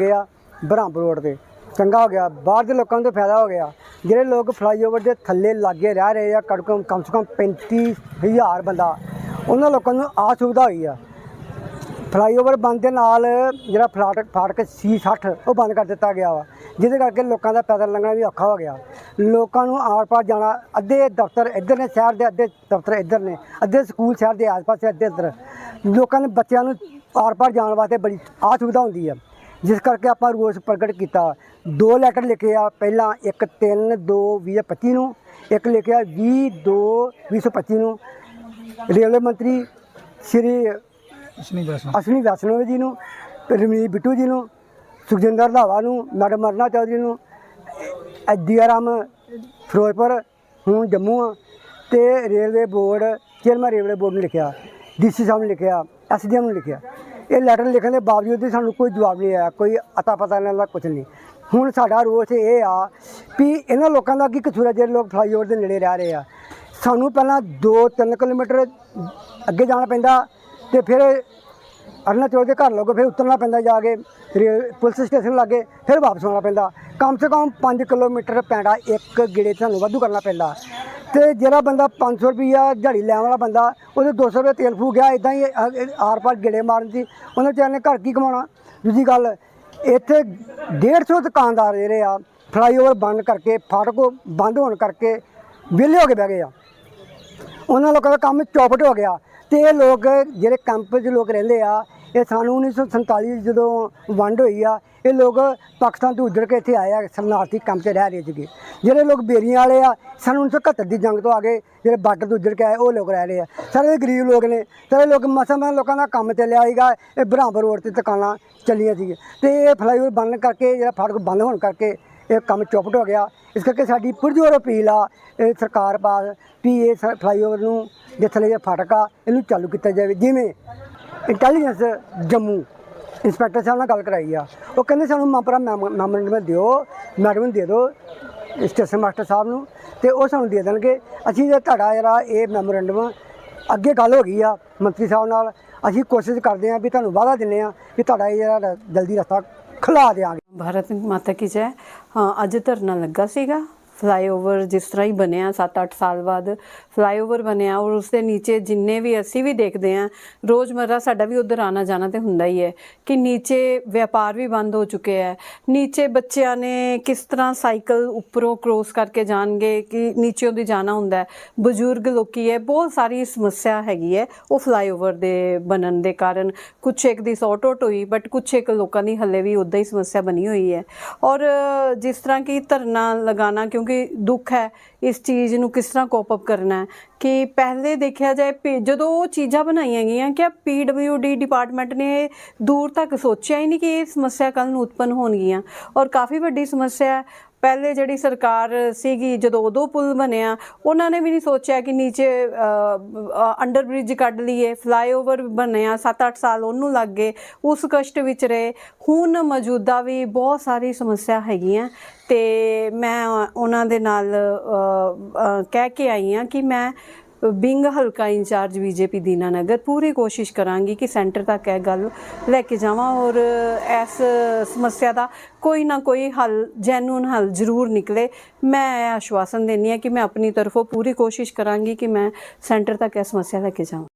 ਲੱਗੇ ਆ ਬ੍ਰਹਮ ਰੋਡ ਤੇ। ਚੰਗਾ ਹੋ ਗਿਆ, ਬਾਹਰ ਦੇ ਲੋਕਾਂ ਨੂੰ ਤਾਂ ਫਾਇਦਾ ਹੋ ਗਿਆ। ਜਿਹੜੇ ਲੋਕ ਫਲਾਈਓਵਰ ਦੇ ਥੱਲੇ ਲਾਗੇ ਰਹਿ ਰਹੇ ਆ ਕਮ ਕਮ ਸੇ ਕਮ 35000 ਬੰਦਾ, ਉਹਨਾਂ ਲੋਕਾਂ ਨੂੰ ਆ ਸੁਵਿਧਾ ਹੋਈ ਆ। ਫਲਾਈਓਵਰ ਬੰਦ ਦੇ ਨਾਲ ਜਿਹੜਾ ਫਲਾਟਕ ਫਾਟਕ ਸੀ 60 ਉਹ ਬੰਦ ਕਰ ਦਿੱਤਾ ਗਿਆ ਵਾ, ਜਿਹਦੇ ਕਰਕੇ ਲੋਕਾਂ ਦਾ ਪੈਦਲ ਲੰਘਣਾ ਵੀ ਔਖਾ ਹੋ ਗਿਆ। ਲੋਕਾਂ ਨੂੰ ਆਰ ਪਾਰ ਜਾਣਾ, ਅੱਧੇ ਦਫ਼ਤਰ ਇੱਧਰ ਨੇ, ਸ਼ਹਿਰ ਦੇ ਅੱਧੇ ਦਫ਼ਤਰ ਇੱਧਰ ਨੇ, ਅੱਧੇ ਸਕੂਲ ਸ਼ਹਿਰ ਦੇ ਆਸ-ਪਾਸ ਅੱਧੇ ਇੱਧਰ। ਲੋਕਾਂ ਨੇ ਬੱਚਿਆਂ ਨੂੰ ਆਰ ਪਾਰ ਜਾਣ ਵਾਸਤੇ ਬੜੀ ਆ ਸੁਵਿਧਾ ਹੁੰਦੀ ਆ। ਜਿਸ ਕਰਕੇ ਆਪਾਂ ਰੋਸ ਪ੍ਰਗਟ ਕੀਤਾ। ਦੋ ਲੈਟਰ ਲਿਖੇ ਆ ਪਹਿਲਾਂ ਇੱਕ 3 2 2025 ਨੂੰ ਇੱਕ ਲਿਖਿਆ 20 2 2025 ਨੂੰ। ਰੇਲਵੇ ਮੰਤਰੀ ਸ਼੍ਰੀ ਅਸ਼ਵਨੀ ਵੈਸ਼ਨੋ। ਜੀ ਨੂੰ ਰਮਨੀਤ ਬਿੱਟੂ ਜੀ ਨੂੰ ਸੁਖਜਿੰਦਰ ਰੰਧਾਵਾ ਨੂੰ ਮੈਡਮ ਅਰਨਾ ਚੌਧਰੀ ਨੂੰ ਐਡੀਆਰਾਮ ਫਿਰੋਜ਼ਪੁਰ ਹੁਣ ਜੰਮੂ ਆ ਤੇ railway board chairman railway board ਨੂੰ ਲਿਖਿਆ ਡੀਸੀ ਸਾਹਿਬ ਨੂੰ ਲਿਖਿਆ ਐਸਡੀਐਮ ਨੂੰ ਲਿਖਿਆ। ਇਹ ਲੈਟਰ ਲਿਖਣ ਦੇ ਬਾਵਜੂਦ ਵੀ ਸਾਨੂੰ ਕੋਈ ਜਵਾਬ ਨਹੀਂ ਆਇਆ, ਕੋਈ ਅਤਾ ਪਤਾ ਇਹਨਾਂ ਦਾ ਕੁਝ ਨਹੀਂ। ਹੁਣ ਸਾਡਾ ਰੋਸ ਇਹ ਆ ਵੀ ਇਹਨਾਂ ਲੋਕਾਂ ਦਾ ਕੀ ਕਸੂਰ ਹੈ ਜਿਹੜੇ ਲੋਕ ਫਲਾਈਓਵਰ ਦੇ ਨੇੜੇ ਰਹਿ ਰਹੇ ਆ। ਸਾਨੂੰ ਪਹਿਲਾਂ 2-3 ਕਿਲੋਮੀਟਰ ਅੱਗੇ ਜਾਣਾ ਪੈਂਦਾ ਤੇ ਫਿਰ ਅਰਨਾ ਚੌਕ ਦੇ ਘਰ ਲੋਗੇ ਫਿਰ ਉਤਰਨਾ ਪੈਂਦਾ ਜਾ ਕੇ ਪੁਲਿਸ ਸਟੇਸ਼ਨ ਲਾਗੇ, ਫਿਰ ਵਾਪਸ ਆਉਣਾ ਪੈਂਦਾ। ਕਮ ਸੇ ਕਮ 5 ਕਿਲੋਮੀਟਰ ਪੈਂਦਾ, ਇੱਕ ਗੇੜੇ 'ਚ ਸਾਨੂੰ ਵਾਧੂ ਕਰਨਾ ਪੈਂਦਾ। ਤੇ ਜਿਹੜਾ ਬੰਦਾ 500 ਰੁਪਈਆ ਦਿਹਾੜੀ ਲੈਣ ਵਾਲਾ ਬੰਦਾ, ਉਹਦੇ 200 ਰੁਪਏ ਤੇਲ ਫੂਕ ਗਿਆ ਇਦਾਂ ਹੀ ਆਰ ਪਾਰ ਗੇੜੇ ਮਾਰਨ ਸੀ ਉਹਨੇ ਵਿਚਾਰੇ ਨੇ ਘਰ ਕੀ ਕਮਾਉਣਾ? ਦੂਜੀ ਗੱਲ, ਇੱਥੇ 150 ਦੁਕਾਨਦਾਰ ਜਿਹੜੇ ਆ ਫਲਾਈਓਵਰ ਬੰਦ ਕਰਕੇ, ਫਾਟਕ ਬੰਦ ਹੋਣ ਕਰਕੇ ਵਿਹਲੇ ਹੋ ਕੇ ਬਹਿ ਗਏ ਆ। ਉਹਨਾਂ ਲੋਕਾਂ ਦਾ ਕੰਮ ਚੌਪਟ ਹੋ ਗਿਆ। ਤੇ ਇਹ ਲੋਕ, ਜਿਹੜੇ ਕੈਂਪ 'ਚ ਲੋਕ ਰਹਿੰਦੇ ਆ ਇਹ ਸਾਨੂੰ 1947 ਜਦੋਂ ਵੰਡ ਹੋਈ ਆ, ਇਹ ਲੋਕ ਪਾਕਿਸਤਾਨ ਤੋਂ ਉੱਜੜ ਕੇ ਇੱਥੇ ਆਏ ਆ, ਸ਼ਰਨਾਰਥੀ ਕੰਮ 'ਚ ਰਹਿ ਰਹੇ ਸੀਗੇ। ਜਿਹੜੇ ਲੋਕ ਬੇਰੀਆਂ ਵਾਲੇ ਆ, ਸਾਨੂੰ 1971 ਦੀ ਜੰਗ ਤੋਂ ਆ ਗਏ ਜਿਹੜੇ ਬਾਰਡਰ ਤੋਂ ਉੱਜੜ ਕੇ ਆਏ, ਉਹ ਲੋਕ ਰਹਿ ਰਹੇ ਆ। ਸਾਰੇ ਗਰੀਬ ਲੋਕ ਨੇ, ਸਾਰੇ ਲੋਕ ਮਸਾਂ ਮਸਾਂ ਲੋਕਾਂ ਦਾ ਕੰਮ 'ਤੇ ਲਿਆ ਸੀਗਾ, ਇਹ ਬਰਾਂਬਰ ਰੋਡ ਤੇ ਦੁਕਾਨਾਂ ਚੱਲੀਆਂ ਸੀ ਤੇ ਇਹ ਫਲਾਈਓਵਰ ਬੰਨ ਕਰਕੇ, ਜਿਹੜਾ ਫਾਟਕ ਬੰਦ ਹੋਣ ਕਰਕੇ ਇਹ ਕੰਮ ਚੌਪਟ ਹੋ ਗਿਆ। ਇਸ ਕਰਕੇ ਸਾਡੀ ਪੁਰਜੋਰ ਅਪੀਲ ਆ, ਇਹ ਸਰਕਾਰ ਪਾਸ ਵੀ ਇਹ ਸ- ਫਲਾਈਓਵਰ ਨੂੰ, ਜਿੱਥੇ ਜਿਹੜਾ ਫਾਟਕ ਆ, ਇਹਨੂੰ ਚਾਲੂ ਕੀਤਾ ਜਾਵੇ। ਜਿਵੇਂ ਇੰਟੈਲੀਜੈਂਸ ਜੰਮੂ ਇੰਸਪੈਕਟਰ ਸਾਹਿਬ ਨਾਲ ਗੱਲ ਕਰਾਈ ਆ। ਉਹ ਕਹਿੰਦੇ ਸਾਨੂੰ ਮਾਪਰਾ ਮੈਮੋਰੈਂਡਮ ਦਿਓ, ਮੈਡਮ ਦੇ ਦਿਓ ਸਟੇਸ਼ਨ ਮਾਸਟਰ ਸਾਹਿਬ ਨੂੰ, ਤੇ ਉਹ ਸਾਨੂੰ ਦੇ ਦੇਣਗੇ। ਅਸੀਂ ਜੇ ਤੁਹਾਡਾ ਜਿਹੜਾ ਇਹ ਮੈਮੋਰੈਂਡਮ ਅੱਗੇ ਗੱਲ ਹੋ ਗਈ ਆ ਮੰਤਰੀ ਸਾਹਿਬ ਨਾਲ। ਅਸੀਂ ਕੋਸ਼ਿਸ਼ ਕਰਦੇ ਹਾਂ ਵੀ ਤੁਹਾਨੂੰ ਵਾਅਦਾ ਦਿੰਦੇ ਆ ਵੀ ਤੁਹਾਡਾ ਇਹ ਜਿਹੜਾ ਜਲਦੀ ਰਸਤਾ ਖੁਲਾ ਦਿਆਂਗੇ। ਭਾਰਤ ਮਾਤਾ ਕੀ ਜੈ। ਹਾਂ, ਅੱਜ ਧਰਨਾ ਲੱਗਾ ਸੀਗਾ। ਫਲਾਈਓਵਰ ਜਿਸ ਤਰ੍ਹਾਂ ਹੀ ਬਣਿਆ 7-8 ਸਾਲ ਬਾਅਦ ਫਲਾਈਓਵਰ ਬਣਿਆ, ਔਰ ਉਸ ਦੇ ਨੀਚੇ ਜਿੰਨੇ ਵੀ ਅਸੀਂ ਵੀ ਦੇਖਦੇ ਹਾਂ, ਰੋਜ਼ਮਰਰਾ ਸਾਡਾ ਵੀ ਉਧਰ ਆਣਾ ਜਾਣਾ ਤੇ ਹੁੰਦਾ ਹੀ ਹੈ ਕਿ ਨੀਚੇ ਵਪਾਰ ਵੀ ਬੰਦ ਹੋ ਚੁੱਕੇ ਹੈ। ਨੀਚੇ ਬੱਚਿਆਂ ਨੇ ਕਿਸ ਤਰ੍ਹਾਂ ਸਾਈਕਲ ਉੱਪਰੋਂ ਕ੍ਰੋਸ ਕਰਕੇ ਜਾਣਗੇ ਕਿ ਨੀਚੇੋਂ ਦੀ ਜਾਣਾ ਹੁੰਦਾ ਬਜ਼ੁਰਗ ਲੋਕੀ ਹੈ, ਬਹੁਤ ਸਾਰੀ ਸਮੱਸਿਆ ਹੈਗੀ ਹੈ ਉਹ ਫਲਾਈਓਵਰ ਦੇ ਬਣਨ ਦੇ ਕਾਰਨ। ਕੁਛ ਇੱਕ ਦੀ ਸੌਟ ਆਊਟ ਹੋਈ, ਬਟ ਕੁਛ ਇੱਕ ਲੋਕਾਂ ਦੀ ਹੱਲੇ ਵੀ ਉਦਾਂ ਹੀ ਸਮੱਸਿਆ ਬਣੀ ਹੋਈ ਹੈ। ਔਰ ਜਿਸ ਤਰ੍ਹਾਂ ਕਿ ਧਰਨਾ ਲਗਾਉਣਾ, ਕਿਉਂਕਿ ਦੁੱਖ ਹੈ, ਇਸ ਚੀਜ਼ ਨੂੰ ਕਿਸ ਤਰ੍ਹਾਂ ਕੋਪ ਅਪ ਕਰਨਾ ਹੈ? ਕਿ ਪਹਿਲੇ ਦੇਖਿਆ ਜਾਏ ਜਦੋਂ ਉਹ ਚੀਜ਼ਾਂ ਬਣਾਈਆਂ ਗਈਆਂ ਕਿ ਪੀਡਬਲਯੂਡੀ ਡਿਪਾਰਟਮੈਂਟ ਨੇ ਦੂਰ ਤੱਕ ਸੋਚਿਆ ਹੀ ਨਹੀਂ ਕਿ ਇਹ ਸਮੱਸਿਆ ਕੱਲ ਨੂੰ ਉਤਪੰਨ ਹੋਣਗੀਆਂ? ਔਰ ਕਾਫੀ ਵੱਡੀ ਸਮੱਸਿਆ ਹੈ ਪਹਿਲੇ ਜਿਹੜੀ ਸਰਕਾਰ ਸੀਗੀ, ਜਦੋਂ ਉਦੋਂ ਪੁਲ ਬਣਿਆ, ਉਹਨਾਂ ਨੇ ਵੀ ਨਹੀਂ ਸੋਚਿਆ ਕਿ ਨੀਚੇ ਅੰਡਰ ਬ੍ਰਿਜ ਕੱਢ ਲਈਏ ਫਲਾਈਓਵਰ ਬਣਿਆ 7-8 ਸਾਲ ਉਹਨੂੰ ਲੱਗ ਗਏ, ਉਸ ਕਸ਼ਟ ਵਿੱਚ ਰਹੇ। ਹੁਣ ਮੌਜੂਦਾ ਵੀ ਬਹੁਤ ਸਾਰੀ ਸਮੱਸਿਆ ਹੈਗੀਆਂ ਤੇ ਮੈਂ ਉਹਨਾਂ ਦੇ ਨਾਲ ਕਹਿ ਕੇ ਆਈ ਹਾਂ ਕਿ ਮੈਂ ਬਿੰਗ ਹਲਕਾ ਇੰਚਾਰਜ ਬੀਜੇਪੀ ਦੀਨਾਨਗਰ ਪੂਰੀ ਕੋਸ਼ਿਸ਼ ਕਰਾਂਗੀ ਕਿ ਸੈਂਟਰ ਤੱਕ ਇਹ ਗੱਲ ਲੈ ਕੇ ਜਾਵਾਂ ਔਰ ਇਸ ਸਮੱਸਿਆ ਦਾ ਕੋਈ ਨਾ ਕੋਈ ਹੱਲ ਜੈਨੂਨ ਹੱਲ ਜ਼ਰੂਰ ਨਿਕਲੇ। ਮੈਂ ਇਹ ਆਸ਼ਵਾਸਨ ਦਿੰਦੀ ਹਾਂ ਕਿ ਮੈਂ ਆਪਣੀ ਤਰਫੋਂ ਪੂਰੀ ਕੋਸ਼ਿਸ਼ ਕਰਾਂਗੀ ਕਿ ਮੈਂ ਸੈਂਟਰ ਤੱਕ ਇਹ ਸਮੱਸਿਆ ਲੈ ਕੇ ਜਾਵਾਂ।